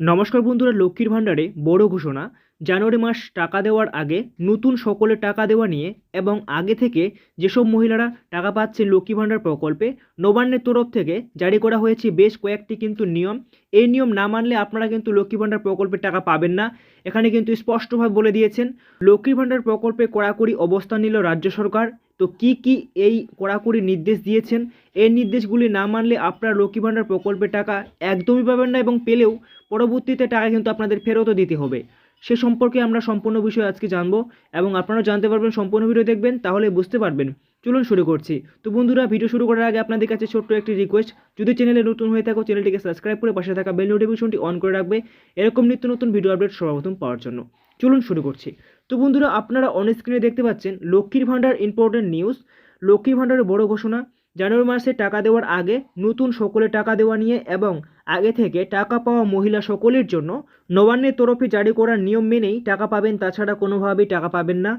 নমস্কার বন্ধুরা, লক্ষ্মীর ভাণ্ডারে বড় ঘোষণা। জানুয়ারি মাস টাকা দেওয়ার আগে নতুন সকলে টাকা দেওয়া নিয়ে এবং আগে থেকে যেসব মহিলারা টাকা পাচ্ছে লক্ষ্মী ভাণ্ডার প্রকল্পে, নবান্নের তরফ থেকে জারি করা হয়েছে বেশ কয়েকটি কিন্তু নিয়ম। এই নিয়ম না মানলে আপনারা কিন্তু লক্ষ্মী ভাণ্ডার প্রকল্পের টাকা পাবেন না। এখানে কিন্তু স্পষ্টভাবে বলে দিয়েছেন, লক্ষ্মী ভাণ্ডার প্রকল্পে কড়াকড়ি অবস্থান নিল রাজ্য সরকার। তো কি কি এই কড়াকড়ি নির্দেশ দিয়েছেন? এই নির্দেশগুলি না মানলে আপনার লক্ষ্মী ভাণ্ডার প্রকল্পের টাকা একদমই পাবেন না এবং পেলেও পরবর্তীতে টাকা কিন্তু আপনাদের ফেরতও দিতে হবে। সে সম্পর্কে আমরা সম্পূর্ণ বিষয় আজকে জানব এবং আপনারা জানতে পারবেন, সম্পূর্ণ ভিডিও দেখবেন, তাহলে বুঝতে পারবেন। চলুন শুরু করছি। তো বন্ধুরা, ভিডিও শুরু করার আগে আপনাদের কাছে ছোট্ট একটি রিকোয়েস্ট যদি চ্যানেলে নতুন হয়ে থাকো চ্যানেলটিকে সাবস্ক্রাইব করে পাশে থাকা বেল নোটিফিকেশনটি অন করে রাখবে। এরকম নিত্য নতুন ভিডিও আপডেট সর্বপ্রথম পাওয়ার জন্য। চলুন শুরু করছি। তো বন্ধুরা, আপনারা অন স্ক্রিনে দেখতে পাচ্ছেন লক্ষ্মীর ভাণ্ডার ইম্পর্টেন্ট নিউজ লক্ষ্মীর ভাণ্ডারের বড় ঘোষণা, জানুয়ারি মাসে টাকা দেওয়ার আগে নতুন সকলে টাকা দেওয়া নিয়ে এবং আগে থেকে টাকা পাওয়া মহিলা সকলের জন্য নবান্নের তরফে জারি করার নিয়ম মেনেই টাকা পাবেন, তাছাড়া কোনোভাবেই টাকা পাবেন না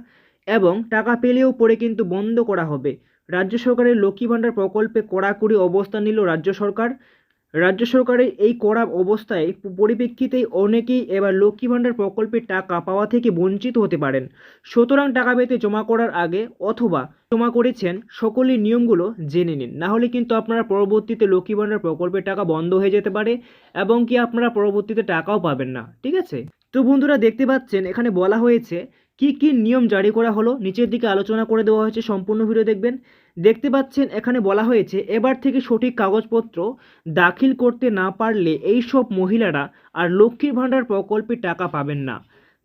এবং টাকা পেলেও পরে কিন্তু বন্ধ করা হবে। রাজ্য সরকারের লক্ষ্মী ভাণ্ডার প্রকল্পে কড়াকড়ি অবস্থান নিল রাজ্য সরকার। রাজ্য সরকারের এই কড়া অবস্থায় পরিপ্রেক্ষিতেই অনেকেই এবার লক্ষ্মী ভাণ্ডার প্রকল্পের টাকা পাওয়া থেকে বঞ্চিত হতে পারেন। সুতরাং টাকা পেতে জমা করার আগে অথবা জমা করেছেন সকলের নিয়মগুলো জেনে নিন। না হলে কিন্তু আপনারা পরবর্তীতে লক্ষ্মী ভাণ্ডার প্রকল্পের টাকা বন্ধ হয়ে যেতে পারে এবং কি আপনারা পরবর্তীতে টাকাও পাবেন না। ঠিক আছে? তো বন্ধুরা দেখতে পাচ্ছেন, এখানে বলা হয়েছে কি কি নিয়ম জারি করা হলো, নিচের দিকে আলোচনা করে দেওয়া হয়েছে, সম্পূর্ণ ভিডিও দেখবেন। দেখতে পাচ্ছেন, এখানে বলা হয়েছে, এবার থেকে সঠিক কাগজপত্র দাখিল করতে না পারলে এই সব মহিলারা আর লক্ষ্মীর ভাণ্ডার প্রকল্পে টাকা পাবেন না।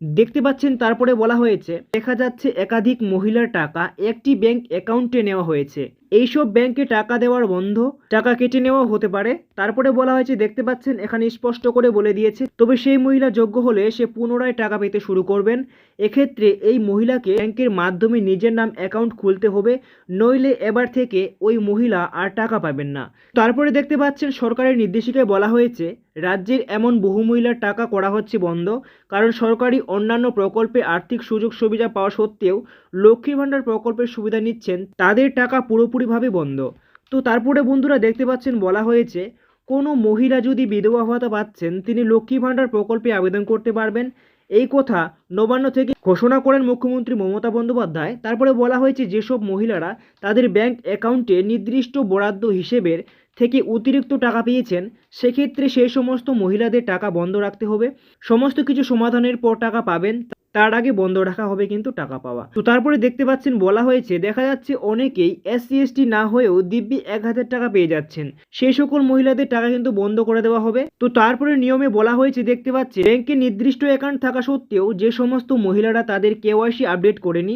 দেখতে পাচ্ছেন, তারপরে বলা হয়েছে, দেখা যাচ্ছে একাধিক মহিলার টাকা একটি ব্যাংক অ্যাকাউন্টে নেওয়া হয়েছে। এইসব ব্যাংকে টাকা দেওয়ার বন্ধ, টাকা কেটে নেওয়া হতে পারে। তারপরে বলা হয়েছে, দেখতে পাচ্ছেন, এখানে স্পষ্ট করে বলে দিয়েছে, তবে সেই মহিলা যোগ্য হলে সে পুনরায় টাকা পেতে শুরু করবেন। এক্ষেত্রে এই মহিলাকে ব্যাংকের মাধ্যমে নিজের নাম অ্যাকাউন্ট খুলতে হবে, নইলে এবার থেকে ওই মহিলা আর টাকা পাবেন না। তারপরে দেখতে পাচ্ছেন, সরকারের নির্দেশিকায় বলা হয়েছে, রাজ্যের এমন বহু মহিলার টাকা করা হচ্ছে বন্ধ, কারণ সরকারি অন্যান্য প্রকল্পে আর্থিক সুযোগ সুবিধা পাওয়া সত্ত্বেও লক্ষ্মীর ভাণ্ডার প্রকল্পের সুবিধা নিচ্ছেন। তাদের টাকা পুরোপুরিভাবে বন্ধ। তো তারপরে বন্ধুরা দেখতে পাচ্ছেন বলা হয়েছে, কোনো মহিলা যদি বিধবা ভাতা পাচ্ছেন, তিনি লক্ষ্মী ভাণ্ডার প্রকল্পে আবেদন করতে পারবেন। এই কথা নবান্ন থেকে ঘোষণা করেন মুখ্যমন্ত্রী মমতা বন্দ্যোপাধ্যায়। তারপরে বলা হয়েছে, যেসব মহিলারা তাদের ব্যাংক অ্যাকাউন্টে নির্দিষ্ট বরাদ্দ হিসেবের থেকে অতিরিক্ত টাকা পেয়েছেন, সেক্ষেত্রে সেই সমস্ত মহিলাদের টাকা বন্ধ রাখতে হবে। সমস্ত কিছু সমাধানের পর টাকা পাবেন। তার আগে বন্ধ রাখা হবে কিন্তু টাকা পাওয়া। তো তারপরে দেখতে পাচ্ছেন, বলা হয়েছে, দেখা যাচ্ছে অনেকেই এসসি এসটি না হয়েও দিব্যি এক হাজার টাকা পেয়ে যাচ্ছেন। সেই সকল মহিলাদের টাকা কিন্তু বন্ধ করে দেওয়া হবে। তো তারপরে নিয়মে বলা হয়েছে, দেখতে পাচ্ছে ব্যাংকে নির্দিষ্ট অ্যাকাউন্ট থাকা সত্ত্বেও যে সমস্ত মহিলারা তাদের কেওয়াইসি আপডেট করেনি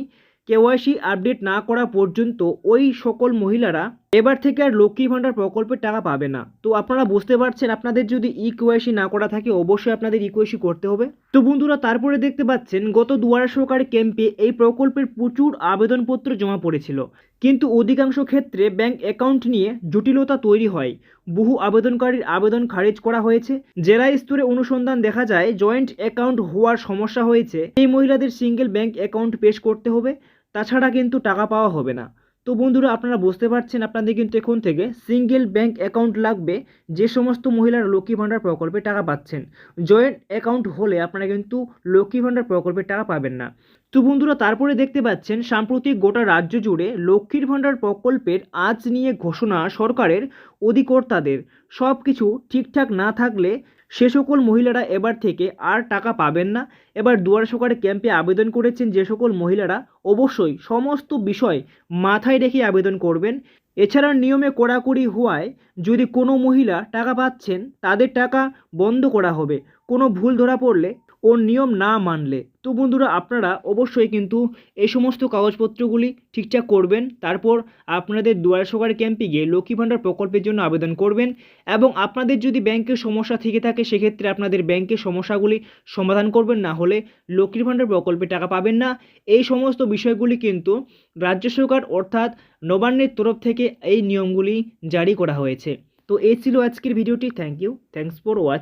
কেওয়াইসি আপডেট না করা পর্যন্ত ওই সকল মহিলারা এবার থেকে আর লক্ষ্মী ভাণ্ডার প্রকল্পের টাকা পাবে না। তো আপনারা বুঝতে পারছেন, আপনাদের যদি ই কেওয়াইসি না করা থাকে, অবশ্যই আপনাদের ই কেওয়াইসি করতে হবে। তো বন্ধুরা, তারপরে দেখতে পাচ্ছেন, গত দুয়ারা সরকারি ক্যাম্পে এই প্রকল্পের প্রচুর আবেদনপত্র জমা পড়েছিল। কিন্তু অধিকাংশ ক্ষেত্রে ব্যাংক অ্যাকাউন্ট নিয়ে জটিলতা তৈরি হয়। বহু আবেদনকারীর আবেদন খারিজ করা হয়েছে। জেলা স্তরে অনুসন্ধান দেখা যায়, জয়েন্ট অ্যাকাউন্ট হওয়ার সমস্যা হয়েছে। এই মহিলাদের সিঙ্গেল ব্যাংক অ্যাকাউন্ট পেশ করতে হবে। তাছাড়া কিন্তু টাকা পাওয়া হবে না। তো বন্ধুরা, আপনারা বুঝতে পারছেন আপনাদের কিন্তু এখন থেকে সিঙ্গেল ব্যাংক অ্যাকাউন্ট লাগবে, যে সমস্ত মহিলারা লক্ষ্মী ভাণ্ডার প্রকল্পে টাকা পাচ্ছেন। জয়েন্ট অ্যাকাউন্ট হলে আপনারা কিন্তু লক্ষ্মী ভাণ্ডার প্রকল্পের টাকা পাবেন না। তো বন্ধুরা, তারপরে দেখতে পাচ্ছেন, সাম্প্রতিক গোটা রাজ্য জুড়ে লক্ষ্মীর ভাণ্ডার প্রকল্পের আজ নিয়ে ঘোষণা সরকারের অধিকর্তাদের। সব কিছু ঠিকঠাক না থাকলে সে সকল মহিলারা এবার থেকে আর টাকা পাবেন না। এবার দুয়ার সরকার ক্যাম্পে আবেদন করেছেন যে সকল মহিলারা অবশ্যই সমস্ত বিষয় মাথায় রেখে আবেদন করবেন। এছাড়া নিয়মে কড়াকড়ি হওয়ায় যদি কোনো মহিলা টাকা পাচ্ছেন, তাদের টাকা বন্ধ করা হবে। কোনো ভুল ধরা পড়লে ও নিয়ম না মানলে। তো বন্ধুরা, আপনারা অবশ্যই কিন্তু এই সমস্ত কাগজপত্রগুলি ঠিকঠাক করবেন। তারপর আপনাদের দুয়ার সরকারি ক্যাম্পে গিয়ে লক্ষ্মী ভাণ্ডার প্রকল্পের জন্য আবেদন করবেন এবং আপনাদের যদি ব্যাংকের সমস্যা থেকে থাকে, সেক্ষেত্রে আপনাদের ব্যাংকের সমস্যাগুলি সমাধান করবেন। না হলে লক্ষ্মীর ভাণ্ডার প্রকল্পে টাকা পাবেন না। এই সমস্ত বিষয়গুলি কিন্তু রাজ্য সরকার অর্থাৎ নবান্নের তরফ থেকে এই নিয়মগুলি জারি করা হয়েছে। তো এই ছিল আজকের ভিডিওটি। Thank you. Thanks for watch